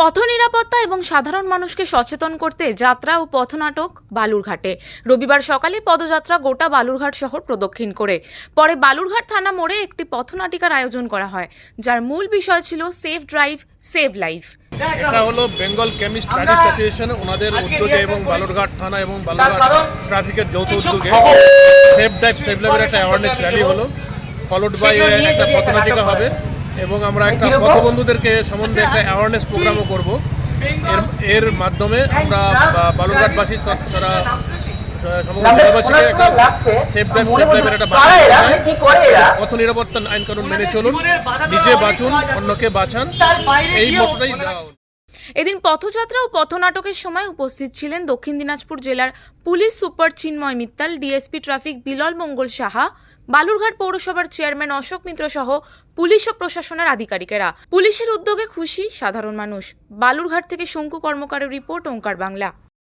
পথ নিরাপত্তা এবং সাধারণ মানুষকে সচেতন করতে যাত্রা ও পথনাটক বালুরঘাটে। রবিবার সকালে পদযাত্রা গোটা বালুরঘাট শহর প্রদক্ষিণ করে। পরে বালুরঘাট থানা মোড়ে একটি পথনাটিকার আয়োজন করা হয় যার মূল বিষয় ছিল সেফ ড্রাইভ সেভ লাইফ। এটা হলো বেঙ্গল কেমিস্ট ট্রাফিক অ্যাসোসিয়েশন ওনাদের উদ্যোগে এবং বালুরঘাট থানা এবং বালুরঘাট ট্রাফিকের যৌথ উদ্যোগে সেফ ড্রাইভ সেফ লাইভের একটা অ্যাওয়ারনেস র্যালি হলো। ফলোড বাই একটা পথনাটিকা হবে। এবং আমরা একটা পথবন্ধুদেরকে সম্বন্ধে একটা অ্যাওয়ারনেস প্রোগ্রামও করব। এর এর মাধ্যমে আমরা বা- বালুরঘাটবাসী তারা হয়। নিরাপত্তা আইন কানুন মেনে চলুন নিজে বাঁচুন অন্যকে বাঁচান। এই মতটাই দেওয়া এদিন পথযাত্রা ও পথনাটকের সময় উপস্থিত ছিলেন দক্ষিণ দিনাজপুর জেলার police super Chinmay Mittal, DSP traffic Bilawal Mangal Saha, Balurghat পৌরসভার চেয়ারম্যান অশোক মিত্র সহ পুলিশ ও প্রশাসনের আধিকারিকেরা। পুলিশের উদ্যোগে খুশি সাধারণ মানুষ। বালুরঘাট থেকে শঙ্কু কর্মকারের রিপোর্ট, ওঙ্কার বাংলা।